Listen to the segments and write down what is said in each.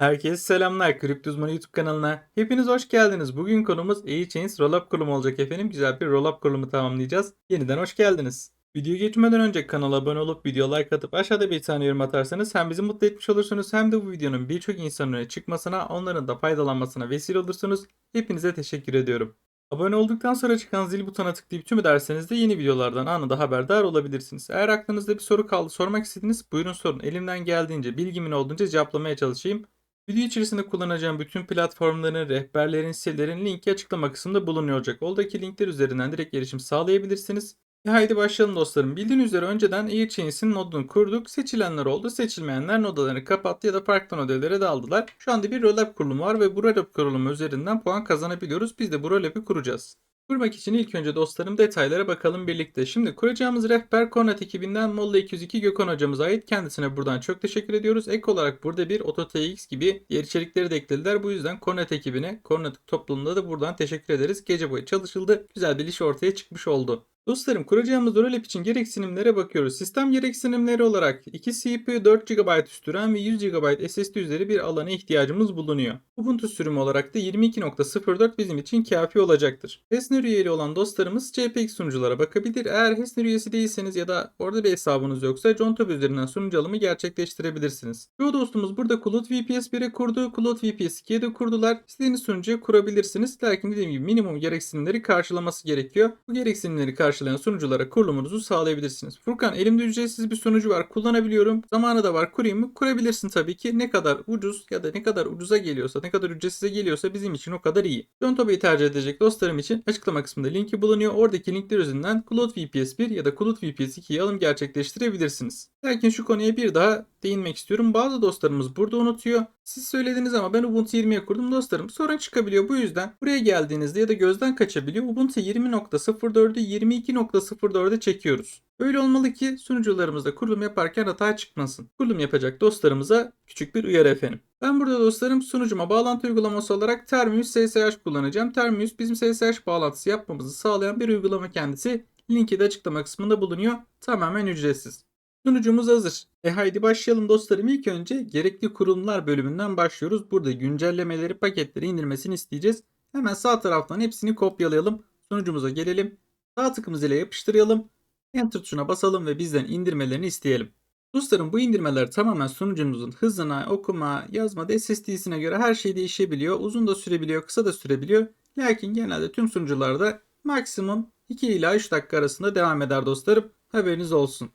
Herkese selamlar. Kripto Uzmanı YouTube kanalına. Hepiniz hoş geldiniz. Bugün konumuz E-Chains Rollup kurulumu olacak efendim. Güzel bir rollup kurulumu tamamlayacağız. Yeniden hoş geldiniz. Videoya geçmeden önce kanala abone olup video like atıp aşağıda bir tane yorum atarsanız hem bizi mutlu etmiş olursunuz hem de bu videonun birçok insanın önüne çıkmasına, onların da faydalanmasına vesile olursunuz. Hepinize teşekkür ediyorum. Abone olduktan sonra çıkan zil butonuna tıklayıp tüm ederseniz de yeni videolardan anında haberdar olabilirsiniz. Eğer aklınızda bir soru kaldı sormak istediniz buyurun sorun. Elimden geldiğince bilgimin olduğunca cevaplamaya çalışayım. Video içerisinde kullanacağım bütün platformların, rehberlerin, sitelerin linki açıklama kısmında bulunuyor olacak. Linkler üzerinden direkt erişim sağlayabilirsiniz. E haydi başlayalım dostlarım. Bildiğiniz üzere önceden AirChains'in nodunu kurduk. Seçilenler oldu. Seçilmeyenler nodalarını kapattı ya da farklı nodelere daldılar. Şu anda bir rollup kurulumu var ve bu rollup kurulumu üzerinden puan kazanabiliyoruz. Biz de bu rollup'ı kuracağız. Kurmak için ilk önce dostlarım detaylara bakalım birlikte. Şimdi kuracağımız rehber Kornat ekibinden Molla 202 Gökhan hocamıza ait. Kendisine buradan çok teşekkür ediyoruz. Ek olarak burada bir AutoTX gibi diğer içerikleri de eklediler. Bu yüzden Kornat ekibine, Kornat topluluğunda da buradan teşekkür ederiz. Gece boyu çalışıldı. Güzel bir iş ortaya çıkmış oldu. Dostlarım kuracağımız rollup için gereksinimlere bakıyoruz. Sistem gereksinimleri olarak 2 CPU 4 GB üstü RAM ve 100 GB SSD üzeri bir alana ihtiyacımız bulunuyor. Ubuntu sürümü olarak da 22.04 bizim için kafi olacaktır. Hesner üyeli olan dostlarımız JPEG sunuculara bakabilir. Eğer Hesner üyesi değilseniz ya da orada bir hesabınız yoksa JonTop üzerinden sunucu alımı gerçekleştirebilirsiniz. Çoğu dostumuz burada Cloud VPS 1'e kurdu, Cloud VPS 2'ye de kurdular. İstediğiniz sunucuya kurabilirsiniz. Lakin dediğim gibi minimum gereksinimleri karşılaması gerekiyor. Bu gereksinimleri karşılayan sunuculara kurulumunuzu sağlayabilirsiniz. Furkan elimde ücretsiz bir sunucu var kullanabiliyorum. Zamanı da var kurayım mı? Kurabilirsin tabii ki. Ne kadar ucuz ya da ne kadar ucuza geliyorsa, ne kadar ücretsize geliyorsa bizim için o kadar iyi. Jontop'u tercih edecek dostlarım için açıklama kısmında linki bulunuyor. Oradaki linkler üzerinden Cloud VPS 1 ya da Cloud VPS 2'ye alım gerçekleştirebilirsiniz. Lakin şu konuya bir daha değinmek istiyorum. Bazı dostlarımız burada unutuyor. Siz söylediniz ama ben Ubuntu 20'ye kurdum dostlarım. Sorun çıkabiliyor. Bu yüzden buraya geldiğinizde ya da gözden kaçabiliyor. Ubuntu 20.04'ü 22.04'e çekiyoruz. Öyle olmalı ki sunucularımızda kurulum yaparken hata çıkmasın. Kurulum yapacak dostlarımıza küçük bir uyarı efendim. Ben burada dostlarım sunucuma bağlantı uygulaması olarak Termius SSH kullanacağım. Termius bizim SSH bağlantısı yapmamızı sağlayan bir uygulama kendisi. Linki de açıklama kısmında bulunuyor. Tamamen ücretsiz. Sunucumuz hazır. E haydi başlayalım dostlarım. İlk önce gerekli kurulumlar bölümünden başlıyoruz. Burada güncellemeleri, paketleri indirmesini isteyeceğiz. Hemen sağ taraftan hepsini kopyalayalım. Sunucumuza gelelim. Sağ tıkımız ile yapıştıralım. Enter tuşuna basalım ve bizden indirmelerini isteyelim. Dostlarım bu indirmeler tamamen sunucumuzun hızına, okuma, yazma, SSD'sine göre her şey değişebiliyor. Uzun da sürebiliyor, kısa da sürebiliyor. Lakin genelde tüm sunucularda maksimum 2 ila 3 dakika arasında devam eder dostlarım. Haberiniz olsun.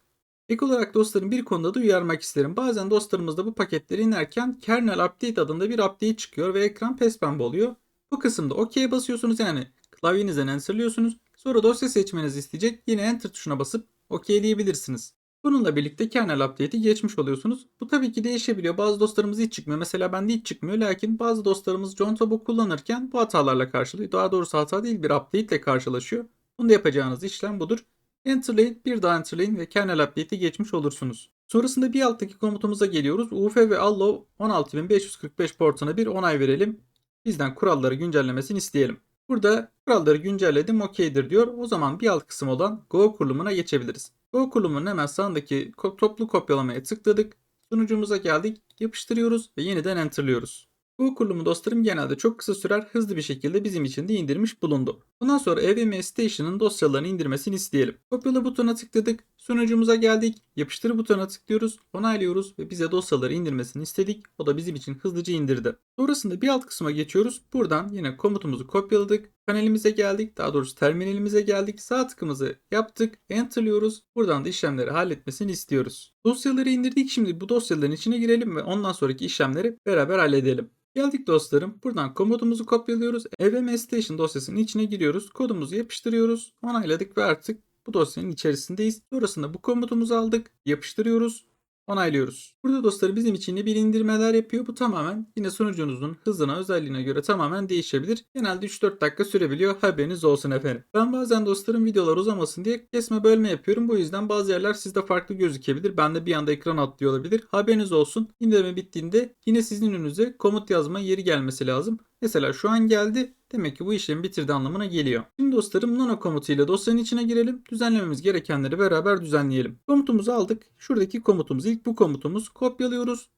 Ek olarak dostlarım bir konuda da uyarmak isterim. Bazen dostlarımızda bu paketleri inerken kernel update adında bir update çıkıyor ve ekran pembe oluyor. Bu kısımda OK basıyorsunuz yani klavyenizden enterliyorsunuz. Sonra dosya seçmenizi isteyecek. Yine enter tuşuna basıp OK'leyebilirsiniz. Bununla birlikte kernel update'i geçmiş oluyorsunuz. Bu tabii ki değişebiliyor. Bazı dostlarımız hiç çıkmıyor. Mesela bende hiç çıkmıyor. Lakin bazı dostlarımız John Tobo kullanırken bu hatalarla karşılıyor. Daha doğrusu hata değil bir update ile karşılaşıyor. Bunda yapacağınız işlem budur. Enterleyin, bir daha enterleyin ve kernel update'i geçmiş olursunuz. Sonrasında bir alttaki komutumuza geliyoruz. UF ve Allo 16545 portuna bir onay verelim. Bizden kuralları güncellemesini isteyelim. Burada kuralları güncelledim okeydir diyor. O zaman bir alt kısım olan Go kurulumuna geçebiliriz. Go kurulumunun hemen sağındaki toplu kopyalamaya tıkladık. Sunucumuza geldik. Yapıştırıyoruz ve yeniden enterliyoruz. Bu kurulumu dostlarım genelde çok kısa sürer hızlı bir şekilde bizim için de indirmiş bulundu. Bundan sonra EVM Station'ın dosyalarını indirmesini isteyelim. Kopyala butona tıkladık. Sunucumuza geldik. Yapıştır butona tıklıyoruz. Onaylıyoruz ve bize dosyaları indirmesini istedik. O da bizim için hızlıca indirdi. Sonrasında bir alt kısma geçiyoruz. Buradan yine komutumuzu kopyaladık. Panelimize geldik. Daha doğrusu terminalimize geldik. Sağ tıkımızı yaptık. Enter'lıyoruz. Buradan da işlemleri halletmesini istiyoruz. Dosyaları indirdik. Şimdi bu dosyaların içine girelim ve ondan sonraki işlemleri beraber halledelim. Geldik dostlarım. Buradan komutumuzu kopyalıyoruz. EVM Station dosyasının içine giriyoruz. Kodumuzu yapıştırıyoruz. Onayladık ve artık bu dosyanın içerisindeyiz. Sonrasında bu komutumuzu aldık. Yapıştırıyoruz. Onaylıyoruz. Burada dostlar bizim için de bir indirmeler yapıyor. Bu tamamen yine sunucunuzun hızına, özelliğine göre tamamen değişebilir. Genelde 3-4 dakika sürebiliyor. Haberiniz olsun efendim. Ben bazen dostlarım videolar uzamasın diye kesme bölme yapıyorum. Bu yüzden bazı yerler sizde farklı gözükebilir. Bende bir anda ekran atlıyor olabilir. Haberiniz olsun. İndirme bittiğinde yine sizin önünüze komut yazma yeri gelmesi lazım. Mesela şu an geldi. Demek ki bu işlemi bitirdi anlamına geliyor. Şimdi dostlarım nano komutu ile dosyanın içine girelim. Düzenlememiz gerekenleri beraber düzenleyelim. Komutumuzu aldık. Şuradaki komutumuz ilk bu komutumuz. Kopyalıyoruz.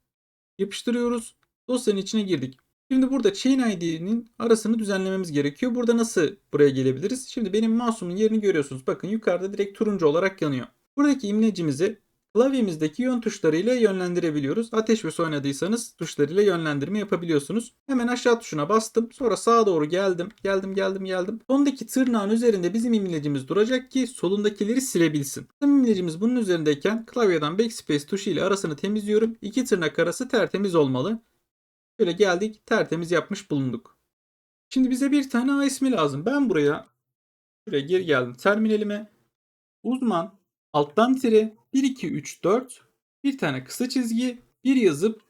Yapıştırıyoruz. Dosyanın içine girdik. Şimdi burada chain ID'nin arasını düzenlememiz gerekiyor. Burada nasıl buraya gelebiliriz? Şimdi benim mouse'umun yerini görüyorsunuz. Bakın yukarıda direkt turuncu olarak yanıyor. Buradaki imlecimizi klavyemizdeki yön tuşlarıyla yönlendirebiliyoruz. Ateş ve su oynadıysanız tuşlarıyla yönlendirme yapabiliyorsunuz. Hemen aşağı tuşuna bastım. Sonra sağa doğru geldim. Geldim geldim geldim. Sondaki tırnağın üzerinde bizim imlecimiz duracak ki solundakileri silebilsin. Bizim imlecimiz bunun üzerindeyken klavyeden backspace tuşu ile arasını temizliyorum. İki tırnak arası tertemiz olmalı. Şöyle geldik tertemiz yapmış bulunduk. Şimdi bize bir tane A ismi lazım. Ben buraya şuraya geri geldim terminalime. Uzman alttan tire 1 2 3 4 bir tane kısa çizgi bir yazıp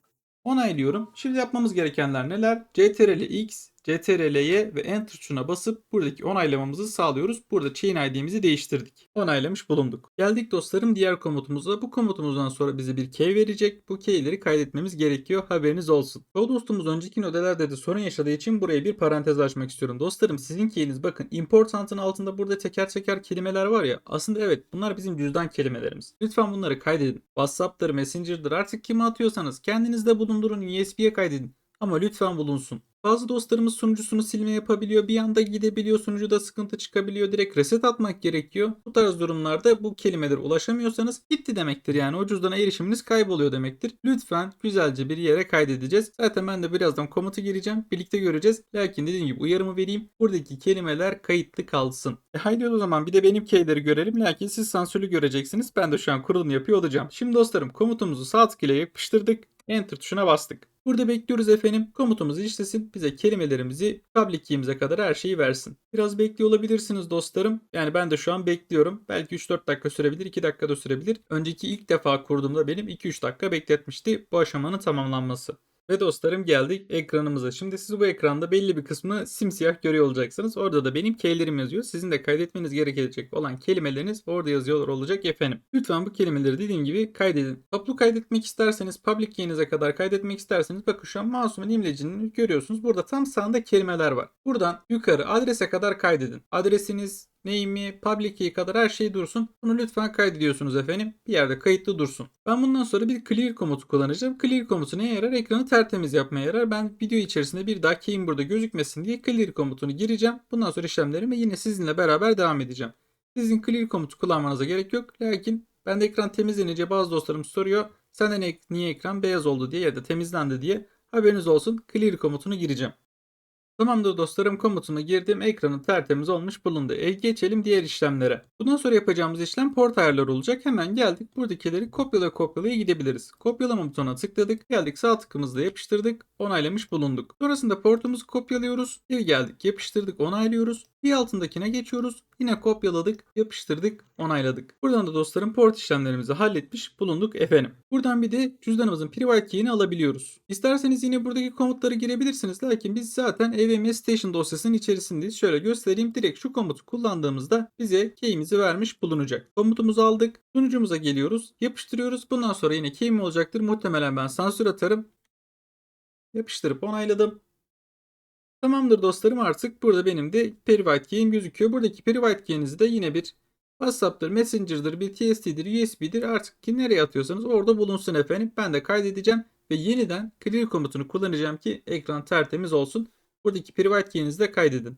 onaylıyorum. Şimdi yapmamız gerekenler neler? CTRL X, CTRL Y ve Enter tuşuna basıp buradaki onaylamamızı sağlıyoruz. Burada chain ID'mizi değiştirdik. Onaylamış bulunduk. Geldik dostlarım diğer komutumuza. Bu komutumuzdan sonra bize bir key verecek. Bu keyleri kaydetmemiz gerekiyor. Haberiniz olsun. O dostumuz önceki nodelerde de sorun yaşadığı için buraya bir parantez açmak istiyorum. Dostlarım sizin keyiniz bakın important'ın altında burada teker teker kelimeler var ya. Aslında evet bunlar bizim cüzdan kelimelerimiz. Lütfen bunları kaydedin. WhatsApp'tır, Messenger'dır artık kime atıyorsanız kendinizde bulundurun USB'ye kaydedin. Ama lütfen bulunsun. Bazı dostlarımız sunucusunu silme yapabiliyor. Bir anda gidebiliyor. Sunucuda sıkıntı çıkabiliyor. Direkt reset atmak gerekiyor. Bu tarz durumlarda bu kelimelere ulaşamıyorsanız gitti demektir. Yani o cüzdana erişiminiz kayboluyor demektir. Lütfen güzelce bir yere kaydedeceğiz. Zaten ben de birazdan komutu gireceğim. Birlikte göreceğiz. Lakin dediğim gibi uyarımı vereyim. Buradaki kelimeler kayıtlı kalsın. E haydi o zaman bir de benim keyleri görelim. Lakin siz sansürlü göreceksiniz. Ben de şu an kurulum yapıyor olacağım. Şimdi dostlarım komutumuzu sağ tık ile yapıştırdık. Enter tuşuna bastık. Burada bekliyoruz efendim. Komutumuz işlesin. Bize kelimelerimizi public key'imize kadar her şeyi versin. Biraz bekliyor olabilirsiniz dostlarım. Yani ben de şu an bekliyorum. Belki 3-4 dakika sürebilir, 2 dakika da sürebilir. Önceki ilk defa kurduğumda benim 2-3 dakika bekletmişti bu aşamanın tamamlanması. Ve dostlarım geldik ekranımıza. Şimdi siz bu ekranda belli bir kısmı simsiyah görüyor olacaksınız. Orada da benim keylerim yazıyor. Sizin de kaydetmeniz gerekecek olan kelimeleriniz orada yazıyor olacak efendim. Lütfen bu kelimeleri dediğim gibi kaydedin. Toplu kaydetmek isterseniz, public key'inize kadar kaydetmek isterseniz bakın şu an mouse'umun imlecini görüyorsunuz. Burada tam sağında kelimeler var. Buradan yukarı adrese kadar kaydedin. Adresiniz, name'i, public key kadar her şey dursun. Bunu lütfen kaydediyorsunuz efendim. Bir yerde kayıtlı dursun. Ben bundan sonra bir clear komutu kullanacağım. Clear komutu neye yarar? Ekranı tertemiz yapmaya yarar. Ben video içerisinde bir daha key'im burada gözükmesin diye clear komutunu gireceğim. Bundan sonra işlemlerime yine sizinle beraber devam edeceğim. Sizin clear komutu kullanmanıza gerek yok. Lakin ben de ekran temizlenince bazı dostlarım soruyor. Senden niye ekran beyaz oldu diye ya da temizlendi diye haberiniz olsun. Clear komutunu gireceğim. Tamamdır dostlarım komutuna girdim. Ekranı tertemiz olmuş bulundu. E geçelim diğer işlemlere. Bundan sonra yapacağımız işlem port ayarları olacak. Hemen geldik. Buradakileri kopyala kopyalaya gidebiliriz. Kopyalama butonuna tıkladık. Geldik sağ tıkımızla yapıştırdık. Onaylamış bulunduk. Sonrasında portumuzu kopyalıyoruz. Geri geldik yapıştırdık onaylıyoruz. Bir altındakine geçiyoruz. Yine kopyaladık, yapıştırdık, onayladık. Buradan da dostlarım port işlemlerimizi halletmiş bulunduk efendim. Buradan bir de cüzdanımızın private key'ini alabiliyoruz. İsterseniz yine buradaki komutları girebilirsiniz. Lakin biz zaten AVM Station dosyasının içerisindeyiz. Şöyle göstereyim. Direkt şu komutu kullandığımızda bize key'imizi vermiş bulunacak. Komutumuzu aldık. Sunucumuza geliyoruz. Yapıştırıyoruz. Bundan sonra yine key'im olacaktır. Muhtemelen ben sansür atarım. Yapıştırıp onayladım. Tamamdır dostlarım artık burada benim de private key'im gözüküyor. Buradaki private key'inizi de yine bir WhatsApp'tır, Messenger'dır, bir TST'dir, USB'dir artık ki nereye atıyorsanız orada bulunsun efendim. Ben de kaydedeceğim ve yeniden clear komutunu kullanacağım ki ekran tertemiz olsun. Buradaki private key'inizi de kaydedin.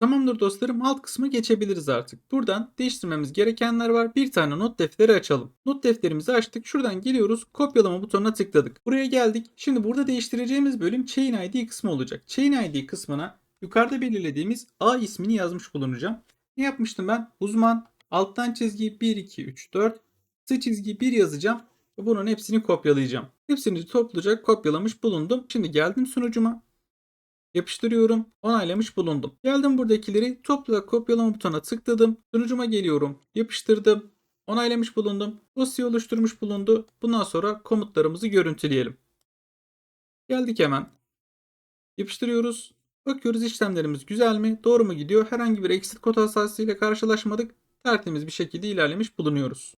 Tamamdır dostlarım alt kısma geçebiliriz artık. Buradan değiştirmemiz gerekenler var. Bir tane not defteri açalım. Not defterimizi açtık. Şuradan geliyoruz. Kopyalama butonuna tıkladık. Buraya geldik. Şimdi burada değiştireceğimiz bölüm Chain ID kısmı olacak. Chain ID kısmına yukarıda belirlediğimiz A ismini yazmış bulunacağım. Ne yapmıştım ben? Uzman alttan çizgi 1 2 3 4 kısa çizgi 1 yazacağım. Bunun hepsini kopyalayacağım. Hepsini topluca kopyalamış bulundum. Şimdi geldim sunucuma. Yapıştırıyorum. Onaylamış bulundum. Geldim buradakileri topla kopyalama butonuna tıkladım. Sunucuma geliyorum. Yapıştırdım. Onaylamış bulundum. Dosya oluşturmuş bulundu. Bundan sonra komutlarımızı görüntüleyelim. Geldik hemen. Yapıştırıyoruz. Bakıyoruz işlemlerimiz güzel mi? Doğru mu gidiyor? Herhangi bir exit kod hatasıyla karşılaşmadık. Tertemiz bir şekilde ilerlemiş bulunuyoruz.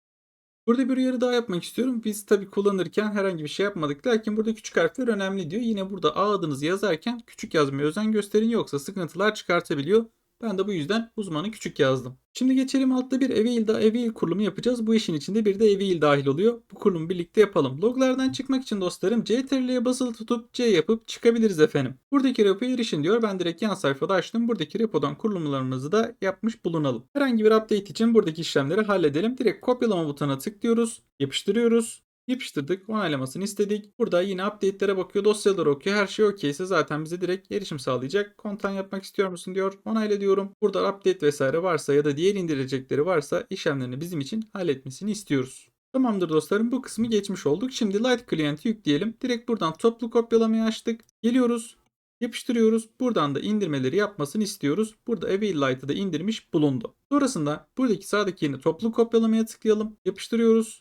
Burada bir uyarı daha yapmak istiyorum. Biz tabi kullanırken herhangi bir şey yapmadık. Lakin burada küçük harfler önemli diyor. Yine burada A adınızı yazarken küçük yazmaya özen gösterin yoksa sıkıntılar çıkartabiliyor. Ben de bu yüzden uzmanı küçük yazdım. Şimdi geçelim altta bir Eveil, da Eveil kurulumu yapacağız. Bu işin içinde bir de Eveil dahil oluyor. Bu kurulumu birlikte yapalım. Loglardan çıkmak için dostlarım CTRL'ye basılı tutup C yapıp çıkabiliriz efendim. Buradaki repoya erişin diyor. Ben direkt yan sayfada açtım. Buradaki repodan kurulumlarımızı da yapmış bulunalım. Herhangi bir update için buradaki işlemleri halledelim. Direkt kopyalama butonuna tıklıyoruz. Yapıştırıyoruz. Yapıştırdık. Onaylamasını istedik. Burada yine update'lere bakıyor. Dosyaları okuyor. Her şey okeyse zaten bize direkt erişim sağlayacak. Kontan yapmak istiyor musun diyor. Onayla diyorum. Burada update vesaire varsa ya da diğer indirecekleri varsa işlemlerini bizim için halletmesini istiyoruz. Tamamdır dostlarım bu kısmı geçmiş olduk. Şimdi Light Client'i yükleyelim. Direkt buradan toplu kopyalamayı açtık. Geliyoruz. Yapıştırıyoruz. Buradan da indirmeleri yapmasını istiyoruz. Burada Avail Light'ı da indirmiş bulundu. Sonrasında buradaki sağdaki yeni toplu kopyalamaya tıklayalım. Yapıştırıyoruz.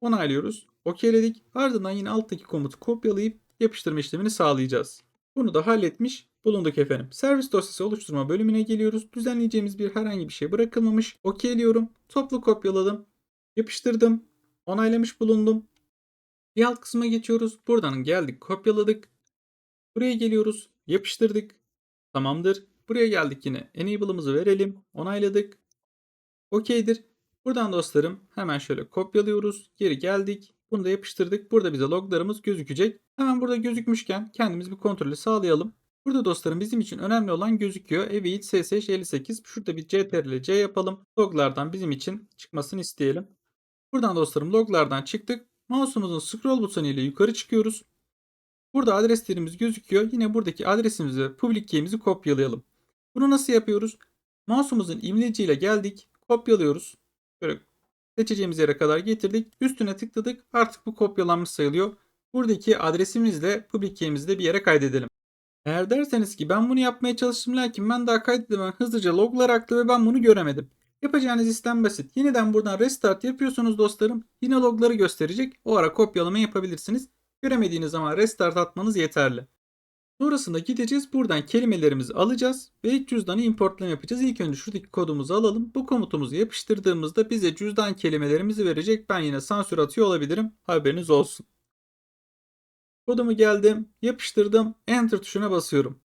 Onaylıyoruz. Okeyledik. Ardından yine alttaki komutu kopyalayıp yapıştırma işlemini sağlayacağız. Bunu da halletmiş bulunduk efendim. Servis dosyası oluşturma bölümüne geliyoruz. Düzenleyeceğimiz bir herhangi bir şey bırakılmamış. Okeyliyorum. Toplu kopyaladım. Yapıştırdım. Onaylamış bulundum. Bir alt kısma geçiyoruz. Buradan geldik kopyaladık. Buraya geliyoruz. Yapıştırdık. Tamamdır. Buraya geldik yine. Enable'ımızı verelim. Onayladık. Okeydir. Buradan dostlarım hemen şöyle kopyalıyoruz. Geri geldik. Bunu da yapıştırdık. Burada bize loglarımız gözükecek. Hemen burada gözükmüşken kendimiz bir kontrolü sağlayalım. Burada dostlarım bizim için önemli olan gözüküyor. Eveit SSH 58. Şurada bir CTRL C yapalım. Loglardan bizim için çıkmasını isteyelim. Buradan dostlarım loglardan çıktık. Mouse'umuzun scroll butonu ile yukarı çıkıyoruz. Burada adreslerimiz gözüküyor. Yine buradaki adresimizi ve public key'imizi kopyalayalım. Bunu nasıl yapıyoruz? Mouse'umuzun imleciyle geldik. Kopyalıyoruz. Böyle seçeceğimiz yere kadar getirdik. Üstüne tıkladık. Artık bu kopyalanmış sayılıyor. Buradaki adresimizle public key'imizi de bir yere kaydedelim. Eğer derseniz ki ben bunu yapmaya çalıştım lakin ben daha kaydedemem hızlıca loglar aktı ve ben bunu göremedim. Yapacağınız işlem basit. Yeniden buradan restart yapıyorsunuz dostlarım. Yine logları gösterecek. O ara kopyalama yapabilirsiniz. Göremediğiniz zaman restart atmanız yeterli. Sonrasında gideceğiz. Buradan kelimelerimizi alacağız ve ilk cüzdanı importlama yapacağız. İlk önce şuradaki kodumuzu alalım. Bu komutumuzu yapıştırdığımızda bize cüzdan kelimelerimizi verecek. Ben yine sansür atıyor olabilirim. Haberiniz olsun. Kodumu geldim, yapıştırdım, enter tuşuna basıyorum.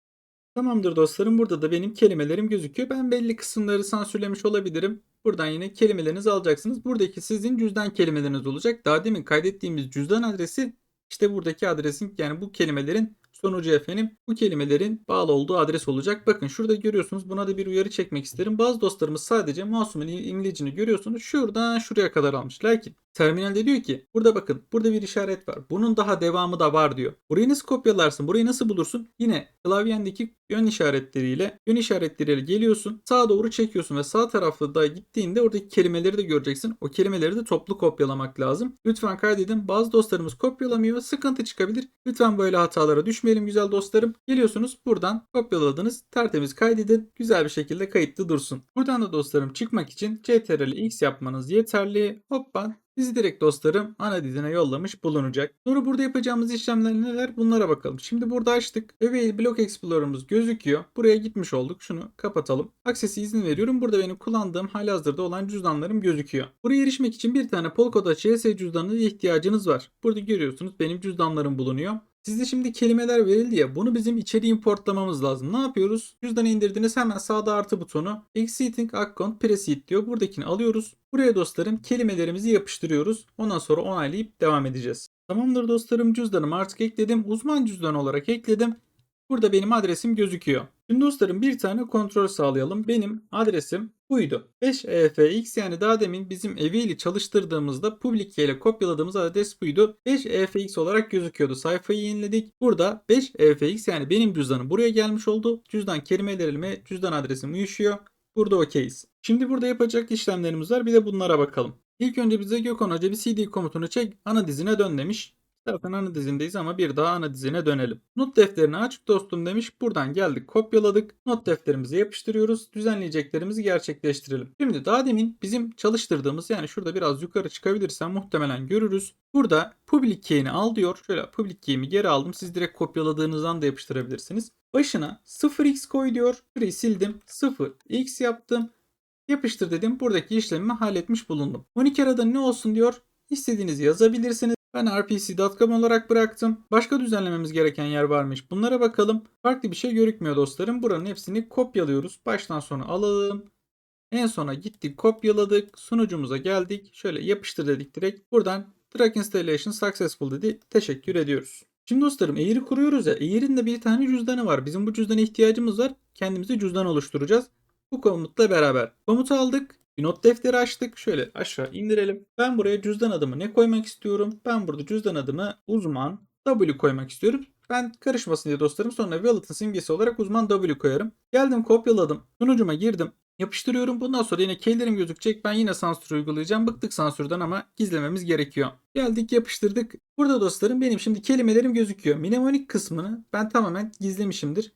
Tamamdır dostlarım burada da benim kelimelerim gözüküyor. Ben belli kısımları sansürlemiş olabilirim. Buradan yine kelimelerinizi alacaksınız. Buradaki sizin cüzdan kelimeleriniz olacak. Daha demin kaydettiğimiz cüzdan adresi işte buradaki adresin yani bu kelimelerin sonucu efendim bu kelimelerin bağlı olduğu adres olacak. Bakın şurada görüyorsunuz buna da bir uyarı çekmek isterim. Bazı dostlarımız sadece masumun imlecini görüyorsunuz. Şuradan şuraya kadar almış. Lakin terminalde diyor ki burada bakın burada bir işaret var. Bunun daha devamı da var diyor. Burayı nasıl kopyalarsın? Burayı nasıl bulursun? Yine klavyendeki yön işaretleriyle yön işaretleriyle geliyorsun. Sağa doğru çekiyorsun ve sağ tarafta da gittiğinde oradaki kelimeleri de göreceksin. O kelimeleri de toplu kopyalamak lazım. Lütfen kaydedin. Bazı dostlarımız kopyalamıyor. Sıkıntı çıkabilir. Lütfen böyle hatalara düşmeyelim güzel dostlarım. Geliyorsunuz buradan kopyaladınız. Tertemiz kaydedin. Güzel bir şekilde kayıtlı dursun. Buradan da dostlarım çıkmak için CTRL X yapmanız yeterli. Hoppa Bizi direkt dostlarım ana dizine yollamış bulunacak. Sonra burada yapacağımız işlemler neler bunlara bakalım. Şimdi burada açtık. Avail Block Explorer'ımız gözüküyor. Buraya gitmiş olduk. Şunu kapatalım. Access'e izin veriyorum. Burada benim kullandığım halihazırda olan cüzdanlarım gözüküyor. Buraya erişmek için bir tane Polkadot CS cüzdanına ihtiyacınız var. Burada görüyorsunuz benim cüzdanlarım bulunuyor. Sizde şimdi kelimeler verildi ya bunu bizim içeri importlamamız lazım. Ne yapıyoruz? Cüzdanı indirdiniz hemen sağda artı butonu. Exiting account preset diyor. Buradakini alıyoruz. Buraya dostlarım kelimelerimizi yapıştırıyoruz. Ondan sonra onaylayıp devam edeceğiz. Tamamdır dostlarım cüzdanımı artık ekledim. Uzman cüzdan olarak ekledim. Burada benim adresim gözüküyor. Şimdi dostlarım bir tane kontrol sağlayalım. Benim adresim buydu. 5EFX yani daha demin bizim eviyle çalıştırdığımızda public ile kopyaladığımız adres buydu. 5EFX olarak gözüküyordu. Sayfayı yeniledik. Burada 5EFX yani benim cüzdanım buraya gelmiş oldu. Cüzdan kelimelerime cüzdan adresim uyuşuyor. Burada okeyiz. Şimdi burada yapacak işlemlerimiz var. Bir de bunlara bakalım. İlk önce bize Gökhan Hoca bir CD komutunu çek ana dizine dön demiş. Zaten ana dizindeyiz ama bir daha ana dizine dönelim. Not defterini aç dostum demiş. Buradan geldik kopyaladık. Not defterimizi yapıştırıyoruz. Düzenleyeceklerimizi gerçekleştirelim. Şimdi daha demin bizim çalıştırdığımız yani şurada biraz yukarı çıkabilirsem muhtemelen görürüz. Burada public key'ini al diyor. Şöyle public key'imi geri aldım. Siz direkt kopyaladığınızdan da yapıştırabilirsiniz. Başına 0x koy diyor. Şurayı sildim. 0x yaptım. Yapıştır dedim. Buradaki işlemimi halletmiş bulundum. 12 arada ne olsun diyor. İstediğinizi yazabilirsiniz. Ben rpc.com olarak bıraktım. Başka düzenlememiz gereken yer varmış. Bunlara bakalım. Farklı bir şey görükmüyor dostlarım. Buranın hepsini kopyalıyoruz. Baştan sona alalım. En sona gittik kopyaladık. Sunucumuza geldik. Şöyle yapıştır dedik direkt. Buradan drag installation successful dedi. Teşekkür ediyoruz. Şimdi dostlarım Air'i kuruyoruz ya. Air'in de bir tane cüzdanı var. Bizim bu cüzdana ihtiyacımız var. Kendimize cüzdan oluşturacağız. Bu komutla beraber. Komutu aldık. Bir not defteri açtık. Şöyle aşağı indirelim. Ben buraya cüzdan adımı ne koymak istiyorum? Ben burada cüzdan adımı uzman W koymak istiyorum. Ben karışmasın diye dostlarım sonra wallet'ın simgesi olarak uzman W koyarım. Geldim kopyaladım. Sunucuma girdim. Yapıştırıyorum. Bundan sonra yine keylerim gözükecek. Ben yine sansür uygulayacağım. Bıktık sansürden ama gizlememiz gerekiyor. Geldik yapıştırdık. Burada dostlarım benim şimdi kelimelerim gözüküyor. Mnemonik kısmını ben tamamen gizlemişimdir.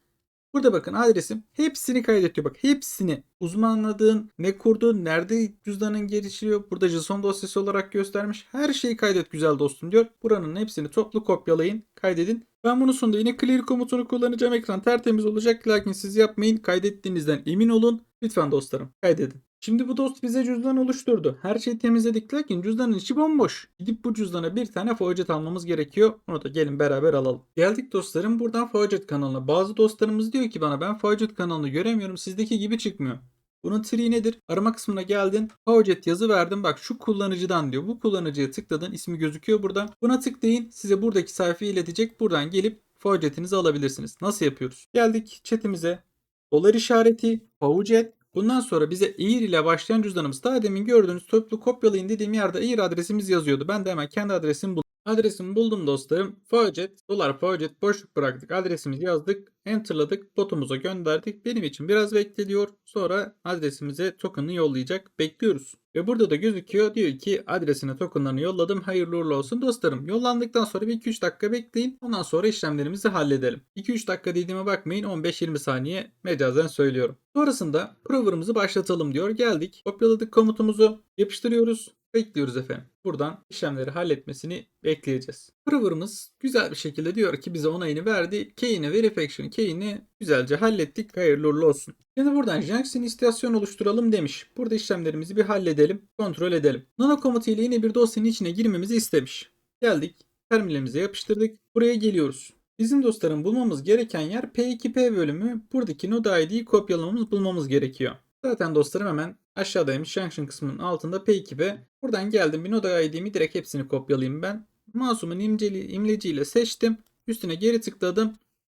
Burada bakın adresim hepsini kaydediyor. Bak hepsini uzmanladığın, ne kurduğun, nerede cüzdanın gelişiyor. Burada JSON dosyası olarak göstermiş. Her şeyi kaydet güzel dostum diyor. Buranın hepsini toplu kopyalayın, kaydedin. Ben bunun sonunda yine clear komutunu kullanacağım. Ekran tertemiz olacak. Lakin siz yapmayın. Kaydettiğinizden emin olun. Lütfen dostlarım kaydedin. Şimdi bu dost bize cüzdan oluşturdu. Her şeyi temizledik lakin cüzdanın içi bomboş. Gidip bu cüzdana bir tane faucet almamız gerekiyor. Onu da gelin beraber alalım. Geldik dostlarım buradan faucet kanalına. Bazı dostlarımız diyor ki bana ben faucet kanalını göremiyorum. Sizdeki gibi çıkmıyor. Bunun triği nedir? Arama kısmına geldin. Faucet yazı verdim. Bak şu kullanıcıdan diyor. Bu kullanıcıya tıkladın. ismi gözüküyor burada. Buna tıklayın. Size buradaki sayfayı iletecek. Buradan gelip faucetinizi alabilirsiniz. Nasıl yapıyoruz? Geldik chatimize. Dolar işareti, faucet, Bundan sonra bize Air ile başlayan cüzdanımız daha demin gördüğünüz toplu kopyalayın dediğim yerde Air adresimiz yazıyordu. Ben de hemen kendi adresimi buldum. Adresimi buldum dostlarım. Faucet, dolar Faucet boşluk bıraktık. Adresimizi yazdık. Enter'ladık. Botumuza gönderdik. Benim için biraz bekliyor. Sonra adresimize token'ı yollayacak. Bekliyoruz. Ve burada da gözüküyor. Diyor ki adresine tokenlarını yolladım. Hayırlı uğurlu olsun dostlarım. Yollandıktan sonra bir 2-3 dakika bekleyin. Ondan sonra işlemlerimizi halledelim. 2-3 dakika dediğime bakmayın. 15-20 saniye mecazen söylüyorum. Sonrasında prover'ımızı başlatalım diyor. Geldik. Kopyaladık komutumuzu. Yapıştırıyoruz. Bekliyoruz efendim. Buradan işlemleri halletmesini bekleyeceğiz. Prover'ımız güzel bir şekilde diyor ki bize onayını verdi. Key'ini, verification key'ini güzelce hallettik. Hayırlı uğurlu olsun. Şimdi buradan Jackson istasyon oluşturalım demiş. Burada işlemlerimizi bir halledelim, kontrol edelim. Nano komutu ile yine bir dosyanın içine girmemizi istemiş. Geldik, terminalimize yapıştırdık. Buraya geliyoruz. Bizim dostlarım bulmamız gereken yer P2P bölümü. Buradaki node ID'yi kopyalamamız bulmamız gerekiyor. Zaten dostlarım hemen aşağıdaymış Junction kısmının altında P2P. Buradan geldim bir node ID'mi direkt hepsini kopyalayayım ben. Mouse'umun imceli, imleciyle seçtim. Üstüne geri tıkladım.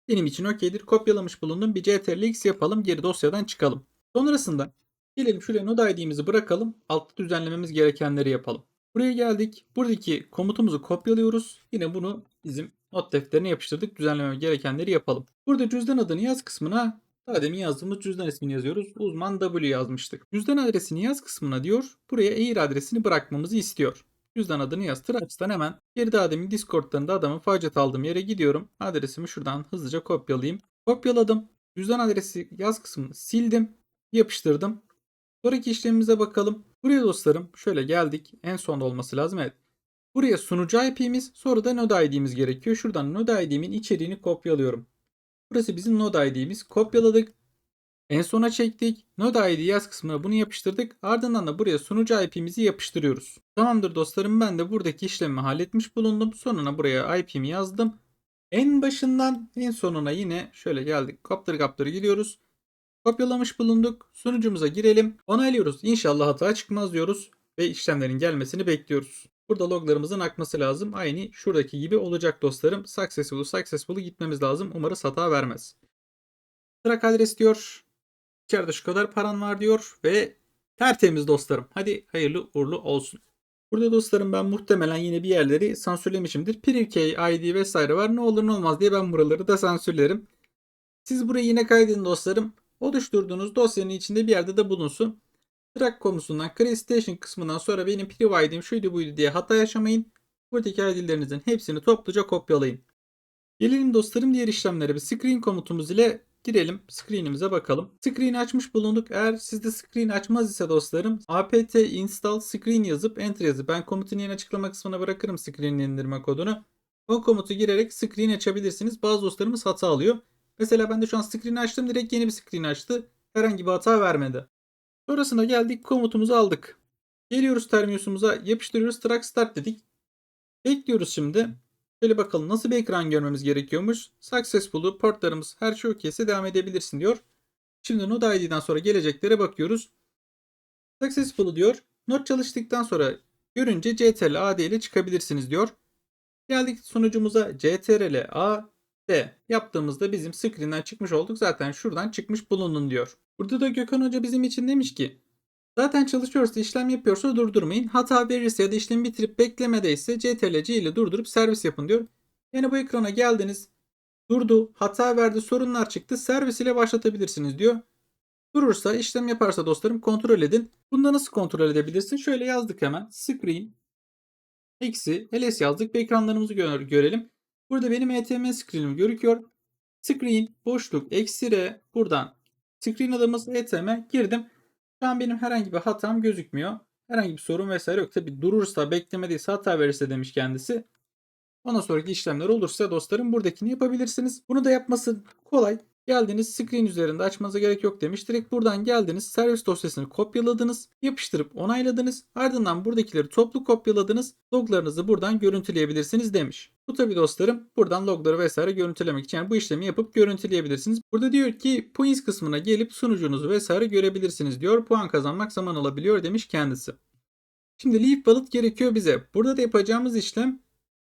Benim için okeydir. Kopyalamış bulundum. Bir CTRL-X yapalım. Geri dosyadan çıkalım. Sonrasında gelelim şuraya node ID'mizi bırakalım. Altta düzenlememiz gerekenleri yapalım. Buraya geldik. Buradaki komutumuzu kopyalıyoruz. Yine bunu bizim not defterine yapıştırdık. Düzenleme gerekenleri yapalım. Burada cüzdan adını yaz kısmına daha demin yazdığımız cüzdan ismini yazıyoruz. Uzman W yazmıştık. Cüzdan adresini yaz kısmına diyor. Buraya Air adresini bırakmamızı istiyor. Cüzdan adını yaz. Trax'tan hemen geri daha demin Discord'dan da adamın facet aldığım yere gidiyorum. Adresimi şuradan hızlıca kopyalayayım. Kopyaladım. Cüzdan adresi yaz kısmını sildim. Yapıştırdım. Sonraki işlemimize bakalım. Buraya dostlarım şöyle geldik. En sonda olması lazım. Evet. Buraya sunucu IP'miz sonra da node ID'miz gerekiyor. Şuradan node ID'min içeriğini kopyalıyorum. Burası bizim node ID'miz. Kopyaladık. En sona çektik. Node ID yaz kısmına bunu yapıştırdık. Ardından da buraya sunucu IP'mizi yapıştırıyoruz. Tamamdır dostlarım ben de buradaki işlemi halletmiş bulundum. Sonuna buraya IP'mi yazdım. En başından en sonuna yine şöyle geldik. Kaptır kaptır gidiyoruz. Kopyalamış bulunduk. Sunucumuza girelim. Onaylıyoruz. İnşallah hata çıkmaz diyoruz. Ve işlemlerin gelmesini bekliyoruz. Burada loglarımızın akması lazım. Aynı şuradaki gibi olacak dostlarım. Successful, successful'u gitmemiz lazım. Umarız hata vermez. Track adres diyor. İçeride şu kadar paran var diyor. Ve tertemiz dostlarım. Hadi hayırlı uğurlu olsun. Burada dostlarım ben muhtemelen yine bir yerleri sansürlemişimdir. Privkey, ID vesaire var. Ne olur ne olmaz diye ben buraları da sansürlerim. Siz burayı yine kaydedin dostlarım. Oluşturduğunuz dosyanın içinde bir yerde de bulunsun. Track konusundan Create Station kısmından sonra benim priv ID'm şuydu buydu diye hata yaşamayın. Buradaki ID'lerinizin hepsini topluca kopyalayın. Gelelim dostlarım diğer işlemlere bir screen komutumuz ile girelim. Screen'imize bakalım. Screen açmış bulunduk. Eğer sizde screen açmaz ise dostlarım apt install screen yazıp enter yazıp ben komutun yine açıklama kısmına bırakırım screen'in indirme kodunu. O komutu girerek screen açabilirsiniz. Bazı dostlarımız hata alıyor. Mesela ben de şu an screen açtım. Direkt yeni bir screen açtı. Herhangi bir hata vermedi. Sonrasında geldik komutumuzu aldık. Geliyoruz terminusumuza yapıştırıyoruz. Track start dedik. Bekliyoruz şimdi. Şöyle bakalım nasıl bir ekran görmemiz gerekiyormuş. Successful'u, portlarımız her şey okeyse devam edebilirsin diyor. Şimdi Node ID'den sonra geleceklere bakıyoruz. Successful diyor. Not çalıştıktan sonra görünce CTRL AD ile çıkabilirsiniz diyor. Geldik sunucumuza CTRL A D yaptığımızda bizim screen'den çıkmış olduk. Zaten şuradan çıkmış bulunun diyor. Burada da Gökhan Hoca bizim için demiş ki Zaten çalışıyorsa işlem yapıyorsa durdurmayın. Hata verirse ya da işlemi bitirip beklemedeyse CTRL C ile durdurup servis yapın diyor. Yani bu ekrana geldiniz. Durdu, hata verdi, sorunlar çıktı. Servis ile başlatabilirsiniz diyor. Durursa, işlem yaparsa dostlarım kontrol edin. Bunda nasıl kontrol edebilirsin? Şöyle yazdık hemen. Screen eksi ls yazdık. Bir ekranlarımızı gör görelim. Burada benim ETM screen'im görüküyor. Screen boşluk eksi r buradan screen adımız ETM girdim. Şu an benim herhangi bir hatam gözükmüyor. Herhangi bir sorun vesaire yok. Tabi durursa, beklemediyse, hata verirse demiş kendisi. Ondan sonraki işlemler olursa dostlarım buradakini yapabilirsiniz. Bunu da yapması kolay. Geldiniz screen üzerinde açmanıza gerek yok demiş. Direkt buradan geldiniz servis dosyasını kopyaladınız. Yapıştırıp onayladınız. Ardından buradakileri toplu kopyaladınız. Loglarınızı buradan görüntüleyebilirsiniz demiş. Bu tabi dostlarım buradan logları vesaire görüntülemek için yani bu işlemi yapıp görüntüleyebilirsiniz. Burada diyor ki points kısmına gelip sunucunuzu vesaire görebilirsiniz diyor. Puan kazanmak zaman alabiliyor demiş kendisi. Şimdi leaf wallet gerekiyor bize. Burada da yapacağımız işlem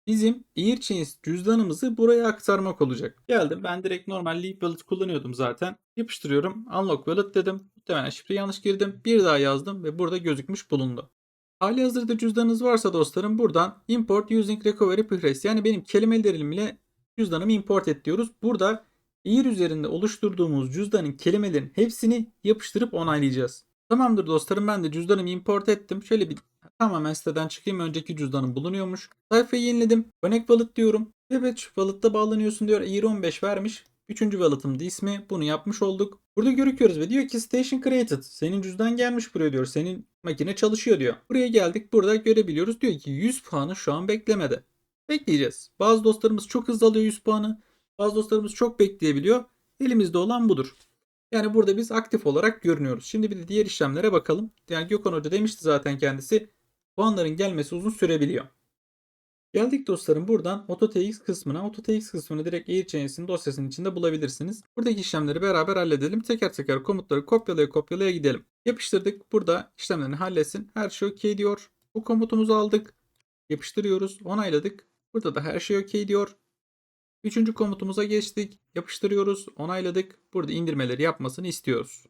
bizim Airchains cüzdanımızı buraya aktarmak olacak. Geldim ben direkt normal Leap Wallet kullanıyordum zaten. Yapıştırıyorum. Unlock Wallet dedim. Muhtemelen şifreyi yanlış girdim. Bir daha yazdım ve burada gözükmüş bulundu. Hali hazırda cüzdanınız varsa dostlarım buradan import using recovery prefix yani benim kelimelerimle cüzdanımı import et diyoruz. Burada Air üzerinde oluşturduğumuz cüzdanın kelimelerin hepsini yapıştırıp onaylayacağız. Tamamdır dostlarım ben de cüzdanımı import ettim. Şöyle bir Tamamen siteden çıkayım. Önceki cüzdanım bulunuyormuş. Sayfayı yeniledim. Connect Wallet diyorum. Evet Wallet'ta bağlanıyorsun diyor. Eğer 15 vermiş. Üçüncü wallet'ım ismi. Bunu yapmış olduk. Burada görüyoruz ve diyor ki station created. Senin cüzdan gelmiş buraya diyor. Senin makine çalışıyor diyor. Buraya geldik. Burada görebiliyoruz. Diyor ki 100 puanı şu an beklemede. Bekleyeceğiz. Bazı dostlarımız çok hızlı alıyor 100 puanı. Bazı dostlarımız çok bekleyebiliyor. Elimizde olan budur. Yani burada biz aktif olarak görünüyoruz. Şimdi bir de diğer işlemlere bakalım. Yani Gökhan Hoca demişti zaten kendisi puanların gelmesi uzun sürebiliyor. Geldik dostlarım buradan AutoTX kısmına. AutoTX kısmını direkt AirChains'in dosyasının içinde bulabilirsiniz. Buradaki işlemleri beraber halledelim. Teker teker komutları kopyalaya kopyalaya gidelim. Yapıştırdık. Burada işlemlerini halletsin. Her şey okey diyor. Bu komutumuzu aldık. Yapıştırıyoruz. Onayladık. Burada da her şey okey diyor. Üçüncü komutumuza geçtik. Yapıştırıyoruz. Onayladık. Burada indirmeleri yapmasını istiyoruz.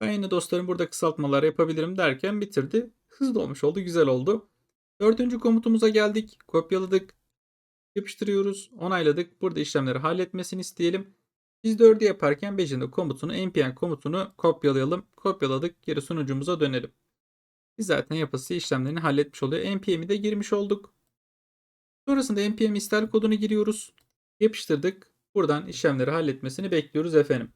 Ben yine dostlarım burada kısaltmalar yapabilirim derken bitirdi. Hızlı olmuş oldu. Güzel oldu. Dördüncü komutumuza geldik. Kopyaladık. Yapıştırıyoruz. Onayladık. Burada işlemleri halletmesini isteyelim. Biz dördü yaparken 5'in komutunu npm komutunu kopyalayalım. Kopyaladık. Geri sunucumuza dönelim. Biz zaten yapısı işlemlerini halletmiş oluyor. npm'i de girmiş olduk. Sonrasında npm install kodunu giriyoruz. Yapıştırdık. Buradan işlemleri halletmesini bekliyoruz efendim.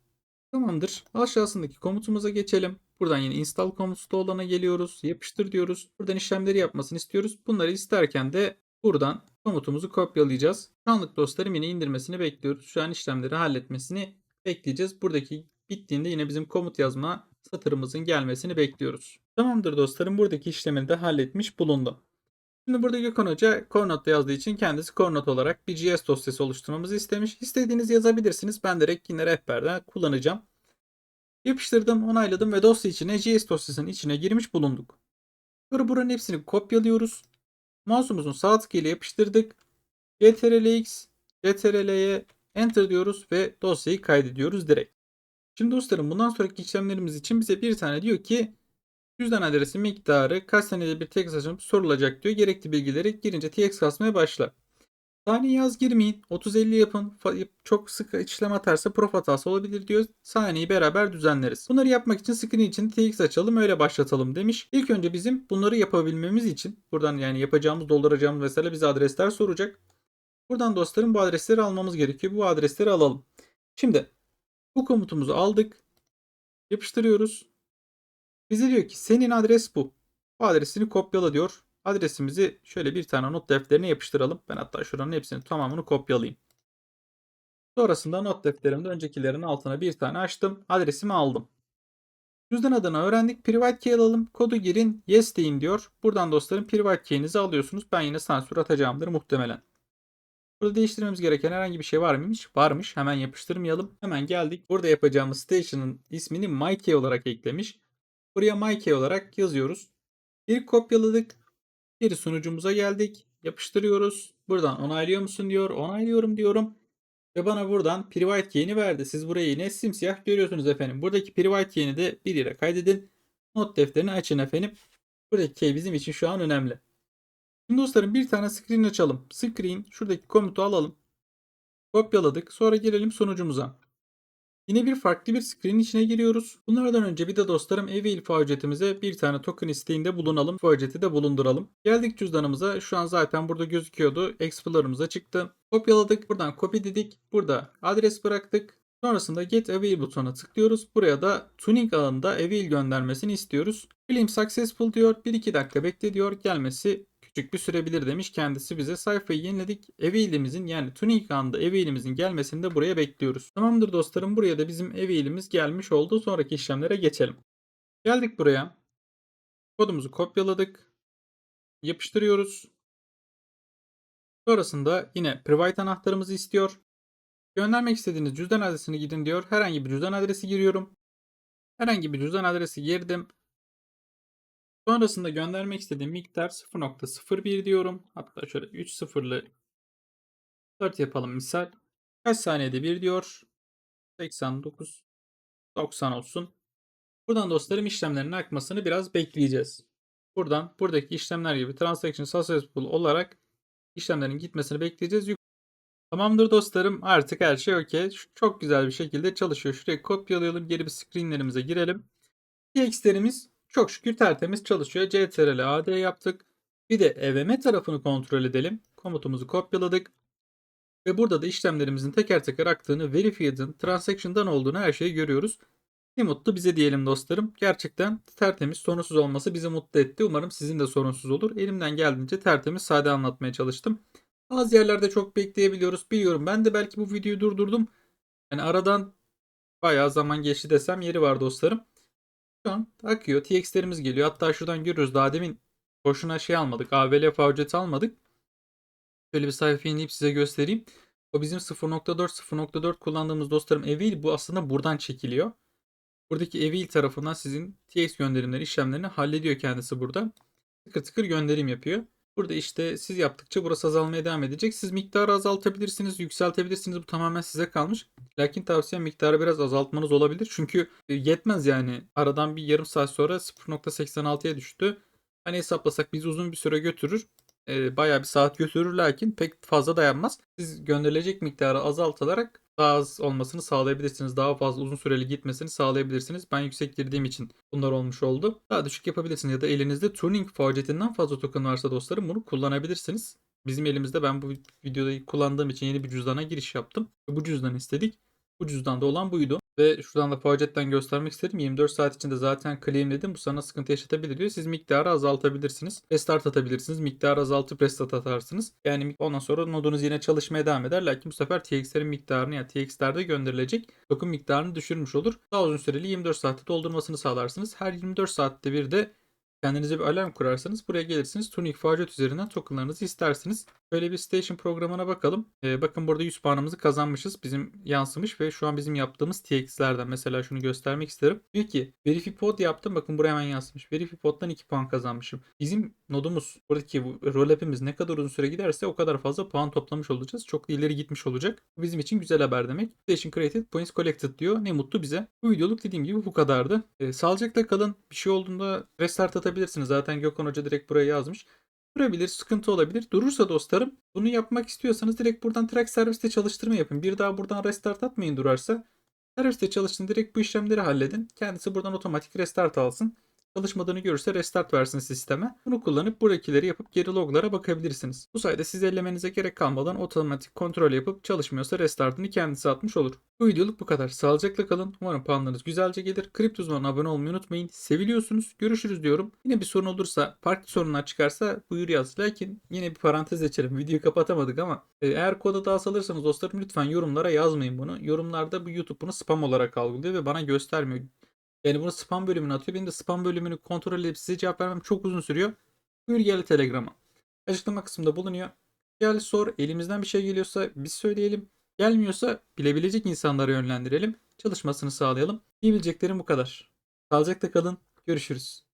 Tamamdır. Aşağısındaki komutumuza geçelim. Buradan yine install komutu olana geliyoruz. Yapıştır diyoruz. Buradan işlemleri yapmasını istiyoruz. Bunları isterken de buradan komutumuzu kopyalayacağız. Şu anlık dostlarım yine indirmesini bekliyoruz. Şu an işlemleri halletmesini bekleyeceğiz. Buradaki bittiğinde yine bizim komut yazma satırımızın gelmesini bekliyoruz. Tamamdır dostlarım. Buradaki işlemini de halletmiş bulundum. Şimdi burada Gökhan Hoca Cornot'ta yazdığı için kendisi Cornot olarak bir GS dosyası oluşturmamızı istemiş. İstediğiniz yazabilirsiniz. Ben direkt yine rehberden kullanacağım. Yapıştırdım, onayladım ve dosya içine GS dosyasının içine girmiş bulunduk. Sonra buranın hepsini kopyalıyoruz. Mouse'umuzun sağ tıkıyla yapıştırdık. CTRL-X, CTRL-Y Enter diyoruz ve dosyayı kaydediyoruz direkt. Şimdi dostlarım bundan sonraki işlemlerimiz için bize bir tane diyor ki cüzdan adresi miktarı kaç senede bir TX açılıp sorulacak diyor. Gerekli bilgileri girince TX kasmaya başlar. Saniye yaz girmeyin. 30-50 yapın. Çok sık işlem atarsa prof hatası olabilir diyor. Saniyeyi beraber düzenleriz. Bunları yapmak için screen için TX açalım öyle başlatalım demiş. İlk önce bizim bunları yapabilmemiz için buradan yani yapacağımız dolduracağımız mesela bize adresler soracak. Buradan dostlarım bu adresleri almamız gerekiyor. Bu adresleri alalım. Şimdi bu komutumuzu aldık. Yapıştırıyoruz. Bize diyor ki senin adres bu. Bu adresini kopyala diyor. Adresimizi şöyle bir tane not defterine yapıştıralım. Ben hatta şuranın hepsini tamamını kopyalayayım. Sonrasında not defterimde öncekilerin altına bir tane açtım. Adresimi aldım. Cüzdan adını öğrendik. Private key alalım. Kodu girin. Yes deyin diyor. Buradan dostlarım private key'inizi alıyorsunuz. Ben yine sansür atacağımdır muhtemelen. Burada değiştirmemiz gereken herhangi bir şey var mıymış? Varmış. Hemen yapıştırmayalım. Hemen geldik. Burada yapacağımız station'ın ismini MyKey olarak eklemiş. Buraya MyKey olarak yazıyoruz. Bir kopyaladık. Bir sunucumuza geldik. Yapıştırıyoruz. Buradan onaylıyor musun diyor. Onaylıyorum diyorum. Ve bana buradan private key'ini verdi. Siz burayı yine simsiyah görüyorsunuz efendim. Buradaki private key'ini de bir yere kaydedin. Not defterini açın efendim. Buradaki key bizim için şu an önemli. Şimdi dostlarım bir tane screen açalım. Screen şuradaki komutu alalım. Kopyaladık. Sonra gelelim sunucumuza. Yine bir farklı bir screen içine giriyoruz. Bunlardan önce bir de dostlarım Avail ücretimize bir tane token isteğinde bulunalım. ücreti de bulunduralım. Geldik cüzdanımıza. Şu an zaten burada gözüküyordu. Explorer'ımıza çıktı. Kopyaladık. Buradan copy dedik. Burada adres bıraktık. Sonrasında Get Avail butonuna tıklıyoruz. Buraya da tuning alanında Avail göndermesini istiyoruz. Claim successful diyor. 1-2 dakika bekle diyor. Gelmesi küçük bir sürebilir demiş kendisi bize. Sayfayı yeniledik. Avail'imizin yani tuning anında Avail'imizin gelmesini de buraya bekliyoruz. Tamamdır dostlarım. Buraya da bizim Avail'imiz gelmiş oldu. Sonraki işlemlere geçelim. Geldik buraya. Kodumuzu kopyaladık. Yapıştırıyoruz. Sonrasında yine private anahtarımızı istiyor. Göndermek istediğiniz cüzdan adresini gidin diyor. Herhangi bir cüzdan adresi giriyorum. Herhangi bir cüzdan adresi girdim. Sonrasında göndermek istediğim miktar 0.01 diyorum. Hatta şöyle 3 sıfırlı 4 yapalım misal. Kaç saniyede bir diyor. 89 90 olsun. Buradan dostlarım işlemlerin akmasını biraz bekleyeceğiz. Buradan buradaki işlemler gibi transaction successful olarak işlemlerin gitmesini bekleyeceğiz. Tamamdır dostlarım artık her şey okey. Çok güzel bir şekilde çalışıyor. Şuraya kopyalayalım. Geri bir screenlerimize girelim. TX'lerimiz çok şükür tertemiz çalışıyor. CTRL AD yaptık. Bir de EVM tarafını kontrol edelim. Komutumuzu kopyaladık. Ve burada da işlemlerimizin teker teker aktığını, Verified'in, Transaction'dan olduğunu her şeyi görüyoruz. Ne mutlu bize diyelim dostlarım. Gerçekten tertemiz, sorunsuz olması bizi mutlu etti. Umarım sizin de sorunsuz olur. Elimden geldiğince tertemiz, sade anlatmaya çalıştım. Bazı yerlerde çok bekleyebiliyoruz. Biliyorum ben de belki bu videoyu durdurdum. Yani aradan bayağı zaman geçti desem yeri var dostlarım. Şu an akıyor. TX'lerimiz geliyor. Hatta şuradan görüyoruz. Daha demin boşuna şey almadık. AVL favceti almadık. Şöyle bir sayfayı inip size göstereyim. O bizim 0.4 0.4 kullandığımız dostlarım Evil bu aslında buradan çekiliyor. Buradaki Evil tarafından sizin TX gönderimleri işlemlerini hallediyor kendisi burada. Tıkır tıkır gönderim yapıyor. Burada işte siz yaptıkça burası azalmaya devam edecek. Siz miktarı azaltabilirsiniz, yükseltebilirsiniz. Bu tamamen size kalmış. Lakin tavsiyem miktarı biraz azaltmanız olabilir. Çünkü e, yetmez yani. Aradan bir yarım saat sonra 0.86'ya düştü. Hani hesaplasak biz uzun bir süre götürür. E, bayağı bir saat götürür lakin pek fazla dayanmaz. Siz gönderilecek miktarı azaltarak daha az olmasını sağlayabilirsiniz. Daha fazla uzun süreli gitmesini sağlayabilirsiniz. Ben yüksek girdiğim için bunlar olmuş oldu. Daha düşük yapabilirsiniz ya da elinizde tuning faucetinden fazla token varsa dostlarım bunu kullanabilirsiniz. Bizim elimizde ben bu videoda kullandığım için yeni bir cüzdana giriş yaptım. Bu cüzdanı istedik. Bu cüzdanda olan buydu. Ve şuradan da Faucet'ten göstermek istedim. 24 saat içinde zaten claimledim. Bu sana sıkıntı yaşatabilir diyor. Siz miktarı azaltabilirsiniz. Restart atabilirsiniz. Miktarı azaltıp restart atarsınız. Yani ondan sonra nodunuz yine çalışmaya devam eder. Lakin bu sefer TX'lerin miktarını yani TX'lerde gönderilecek token miktarını düşürmüş olur. Daha uzun süreli 24 saatte doldurmasını sağlarsınız. Her 24 saatte bir de Kendinize bir alarm kurarsanız buraya gelirsiniz. Tunic Faucet üzerinden tokenlarınızı istersiniz. Böyle bir station programına bakalım. Ee, bakın burada 100 puanımızı kazanmışız. Bizim yansımış ve şu an bizim yaptığımız TX'lerden mesela şunu göstermek isterim. Diyor ki Verifipod yaptım. Bakın buraya hemen yansımış. Verifipod'dan 2 puan kazanmışım. Bizim nodumuz buradaki bu roll ne kadar uzun süre giderse o kadar fazla puan toplamış olacağız. Çok ileri gitmiş olacak. Bizim için güzel haber demek. Station created, points collected diyor. Ne mutlu bize. Bu videoluk dediğim gibi bu kadardı. Ee, sağlıcakla kalın. Bir şey olduğunda restart atabilirsiniz. Zaten Gökhan Hoca direkt buraya yazmış. Durabilir, sıkıntı olabilir. Durursa dostlarım bunu yapmak istiyorsanız direkt buradan track serviste çalıştırma yapın. Bir daha buradan restart atmayın durarsa. Serviste çalışın direkt bu işlemleri halledin. Kendisi buradan otomatik restart alsın çalışmadığını görürse restart versin sisteme. Bunu kullanıp buradakileri yapıp geri loglara bakabilirsiniz. Bu sayede siz ellemenize gerek kalmadan otomatik kontrol yapıp çalışmıyorsa restartını kendisi atmış olur. Bu videoluk bu kadar. Sağlıcakla kalın. Umarım puanlarınız güzelce gelir. Kripto uzmanına abone olmayı unutmayın. Seviliyorsunuz. Görüşürüz diyorum. Yine bir sorun olursa, farklı sorunlar çıkarsa buyur yaz. Lakin yine bir parantez açalım. Videoyu kapatamadık ama e, eğer koda daha alırsanız dostlarım lütfen yorumlara yazmayın bunu. Yorumlarda bu YouTube bunu spam olarak algılıyor ve bana göstermiyor. Yani bunu spam bölümüne atıyor. Benim de spam bölümünü kontrol edip size cevap vermem çok uzun sürüyor. Buyur gel Telegram'a. Açıklama kısmında bulunuyor. Gel sor. Elimizden bir şey geliyorsa biz söyleyelim. Gelmiyorsa bilebilecek insanlara yönlendirelim. Çalışmasını sağlayalım. Diyebileceklerim bu kadar. Sağlıcakla kalın. Görüşürüz.